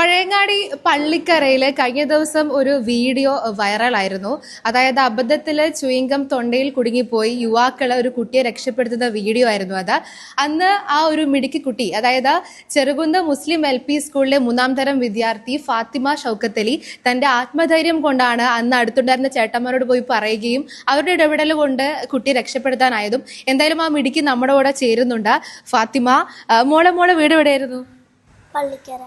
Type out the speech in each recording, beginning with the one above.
പഴയങ്ങാടി പള്ളിക്കരയിൽ കഴിഞ്ഞ ദിവസം ഒരു വീഡിയോ വൈറലായിരുന്നു. അതായത് അബദ്ധത്തിൽ ചുയിങ്കം തൊണ്ടയിൽ കുടുങ്ങിപ്പോയി യുവാക്കൾ ഒരു കുട്ടിയെ രക്ഷപ്പെടുത്തുന്ന വീഡിയോ ആയിരുന്നു അത്. അന്ന് ആ ഒരു മിടുക്കി കുട്ടി അതായത് ചെറുകുന്ത മുസ്ലിം എൽ പി സ്കൂളിലെ മൂന്നാം തരം വിദ്യാർത്ഥി ഫാത്തിമ ഷൗക്കത്തലി തന്റെ ആത്മധൈര്യം കൊണ്ടാണ് അന്ന് അടുത്തുണ്ടായിരുന്ന ചേട്ടന്മാരോട് പോയി പറയുകയും അവരുടെ ഇടപെടൽ കൊണ്ട് കുട്ടിയെ രക്ഷപ്പെടുത്താനായതും എന്തായാലും ആ മിടുക്കി നമ്മുടെ കൂടെ ചേരുന്നുണ്ട്. ഫാത്തിമ മോളെ മോളെ വീട് എവിടെയായിരുന്നു പള്ളിക്കര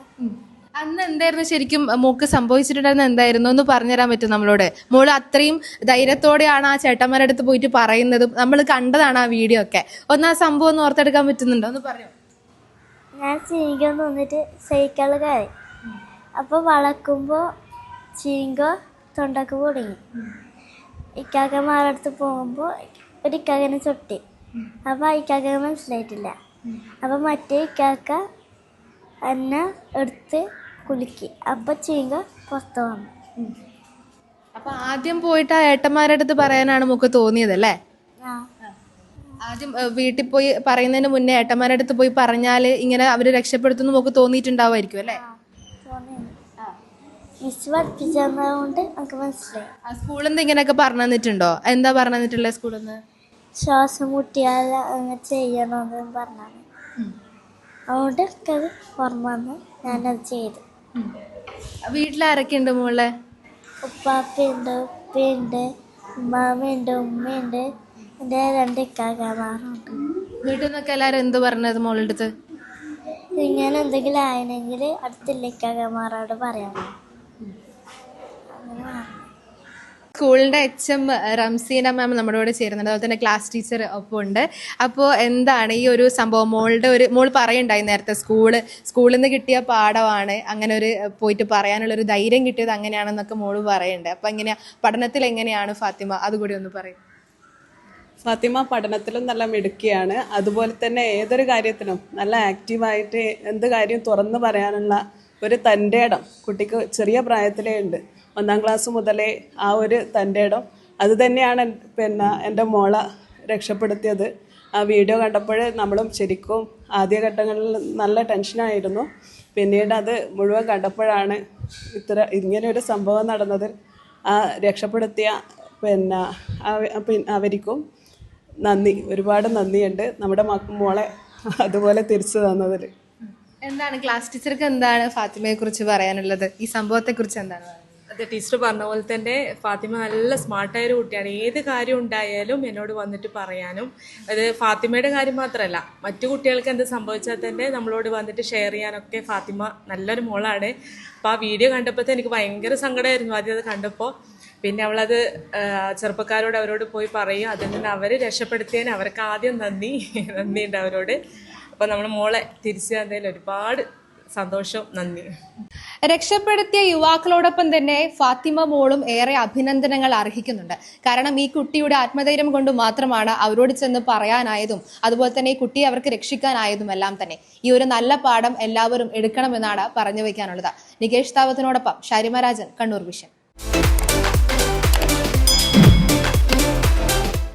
അന്ന് എന്തായിരുന്നു ശരിക്കും മോക്ക് സംഭവിച്ചിട്ടുണ്ടായിരുന്ന എന്തായിരുന്നു? പറഞ്ഞു പറഞ്ഞുതരാൻ പറ്റും നമ്മളോട്? മോൾ അത്രയും ധൈര്യത്തോടെയാണ് ആ ചേട്ടന്മാരുടെ അടുത്ത് പോയിട്ട് പറയുന്നതും. നമ്മൾ കണ്ടതാണ് ആ വീഡിയോ ഒക്കെ. ഒന്ന് ആ സംഭവം ഒന്ന് ഓർത്തെടുക്കാൻ പറ്റുന്നുണ്ടോ? ഒന്ന് പറയോ ഞാൻ ചീങ്കം നിന്നിട്ട് സൈക്കിൾ കയറി. അപ്പോൾ വളക്കുമ്പോൾ ചീങ്ക തൊണ്ടക്ക് പൊടിങ്ങി ഇക്കാക്കന്മാരുടെ അടുത്ത് പോകുമ്പോൾ ഒരു ഇക്കാക്കനെ ചൊട്ടി. അപ്പോൾ ഇക്കാക്ക മനസ്സിലായിട്ടില്ല. അപ്പോൾ മറ്റേ ഇക്കാക്ക എന്നെ എടുത്ത് കുലുക്കി. അപ്പ ചെയ്യുക പുറത്ത് വന്നു അപ്പൊ ആദ്യം പോയിട്ട് ആ ഏട്ടന്മാരുടെ അടുത്ത് പറയാനാണ് മുക്ക് തോന്നിയത് അല്ലേ? ആ. ആദ്യം വീട്ടിൽ പോയി പറയുന്നതിന് മുന്നേ ഏട്ടന്മാരുടെ അടുത്ത് പോയി പറഞ്ഞാൽ ഇങ്ങനെ അവർ രക്ഷപ്പെടുത്തുന്ന മുക്ക് തോന്നിയിട്ടുണ്ടാവുമായിരിക്കും അല്ലേ? മിസ് പഠിപ്പിച്ചതുകൊണ്ട് നമുക്ക് മനസ്സിലായി. ആ സ്കൂളിൽ നിന്ന് ഇങ്ങനെയൊക്കെ പറഞ്ഞു തന്നിട്ടുണ്ടോ? എന്താ പറഞ്ഞു തന്നിട്ടുള്ളത് സ്കൂളിൽ നിന്ന് ശ്വാസം മുട്ടിയാൽ അങ്ങനെ ചെയ്യണമെന്ന് പറഞ്ഞാണ്. അതുകൊണ്ട് എനിക്കത് ഓർമ്മ വന്ന്. ഞാനത് ചെയ്തു. വീട്ടിലാരൊക്കെ ഉണ്ട് മോളെ? ഉപ്പാപ്പയുണ്ട് ഉപ്പയുണ്ട് ഉമ്മാമയുണ്ട് ഉമ്മയുണ്ട്. എന്റെ രണ്ട് കാക്കമാറുണ്ട് വീട്ടിൽ നിന്നൊക്കെ എല്ലാവരും എന്ത് പറഞ്ഞത് മോളുടെ അടുത്ത്? ഇങ്ങനെ എന്തെങ്കിലും ആയെങ്കിൽ അടുത്തുള്ള കാക്കമാറോട് പറയണം അങ്ങനെ പറഞ്ഞു സ്കൂളിന്റെ എച്ച് എം റംസീന മാം നമ്മുടെ കൂടെ ചേരുന്നുണ്ട്. അതുപോലെ തന്നെ ക്ലാസ് ടീച്ചർ ഒപ്പം ഉണ്ട് അപ്പോൾ എന്താണ് ഈ ഒരു സംഭവം? മോളുടെ ഒരു മോൾ പറയണ്ടായി നേരത്തെ സ്കൂൾ സ്കൂളിൽ നിന്ന് കിട്ടിയ പാഠമാണ്. അങ്ങനെ ഒരു പോയിട്ട് പറയാനുള്ള ഒരു ധൈര്യം കിട്ടിയത് അങ്ങനെയാണെന്നൊക്കെ മോൾ പറയുന്നുണ്ട് അപ്പൊ എങ്ങനെയാ പഠനത്തിൽ എങ്ങനെയാണ് ഫാത്തിമ? അതുകൂടി ഒന്ന് പറയും. ഫാത്തിമ പഠനത്തിലും നല്ല മിടുക്കിയാണ്. അതുപോലെ തന്നെ ഏതൊരു കാര്യത്തിനും നല്ല ആക്റ്റീവായിട്ട് എന്ത് കാര്യം തുറന്നു പറയാനുള്ള ഒരു തന്റെ ഇടം. കുട്ടിക്ക് ചെറിയ പ്രായത്തിലേ ഉണ്ട്. ഒന്നാം ക്ലാസ് മുതലേ ആ ഒരു തന്റെ ഇടം. അത് തന്നെയാണ് പിന്നെ എന്റെ മോളെ രക്ഷപ്പെടുത്തിയത്. ആ വീഡിയോ കണ്ടപ്പോൾ നമ്മളും ശരിക്കും ആദ്യഘട്ടങ്ങളിൽ നല്ല ടെൻഷനായിരുന്നു പിന്നീട് അത് മുഴുവൻ കണ്ടപ്പോഴാണ് ഇത്ര ഇങ്ങനെയൊരു സംഭവം നടന്നതിൽ ആ രക്ഷപ്പെടുത്തിയ പിന്നെ അവ- അവർക്കും നന്ദി. ഒരുപാട് നന്ദിയുണ്ട്. നമ്മുടെ മോളെ അതുപോലെ തിരിച്ചു തന്നതിൽ. എന്താണ് ക്ലാസ് ടീച്ചർക്ക് എന്താണ് ഫാത്തിമയെ കുറിച്ച് പറയാനുള്ളത്? ഈ സംഭവത്തെ കുറിച്ച് എന്താണ്? അതെ ടീച്ചർ പറഞ്ഞ പോലെ തന്നെ ഫാത്തിമ നല്ല സ്മാർട്ടായ ഒരു കുട്ടിയാണ്. ഏത് കാര്യം ഉണ്ടായാലും എന്നോട് വന്നിട്ട് പറയാനും. അത് ഫാത്തിമയുടെ കാര്യം മാത്രമല്ല മറ്റു കുട്ടികൾക്ക് എന്ത് സംഭവിച്ചാൽ തന്നെ നമ്മളോട് വന്നിട്ട് ഷെയർ ചെയ്യാനൊക്കെ ഫാത്തിമ നല്ലൊരു മോളാണ്. അപ്പോൾ ആ വീഡിയോ കണ്ടപ്പോൾ എനിക്ക് ഭയങ്കര സങ്കടമായിരുന്നു. ആദ്യം അത് കണ്ടപ്പോൾ പിന്നെ അവളത് ചെറുപ്പക്കാരോട് അവരോട് പോയി പറയും. അതിൽ നിന്ന് അവർ രക്ഷപ്പെടുത്തിയതിന് അവർക്ക് ആദ്യം നന്ദി. നന്ദിയുണ്ട് അവരോട്. അപ്പോൾ നമ്മൾ മോളെ തിരിച്ചു തന്നതിൽ ഒരുപാട് സന്തോഷം. നന്ദി. രക്ഷപ്പെടുത്തിയ യുവാക്കളോടൊപ്പം തന്നെ ഫാത്തിമ മോളും ഏറെ അഭിനന്ദനങ്ങൾ അർഹിക്കുന്നുണ്ട്. കാരണം ഈ കുട്ടിയുടെ ആത്മധൈര്യം കൊണ്ട് മാത്രമാണ് അവരോട് ചെന്ന് പറയാനായതും അതുപോലെ തന്നെ ഈ കുട്ടിയെ അവർക്ക് രക്ഷിക്കാനായതും എല്ലാം തന്നെ. ഈ ഒരു നല്ല പാഠം എല്ലാവരും എടുക്കണമെന്നാണ് പറഞ്ഞു വയ്ക്കാനുള്ളത്. നികേഷ് താവത്തിനോടൊപ്പം ഷാരിമ രാജൻ കണ്ണൂർ വിഷൻ.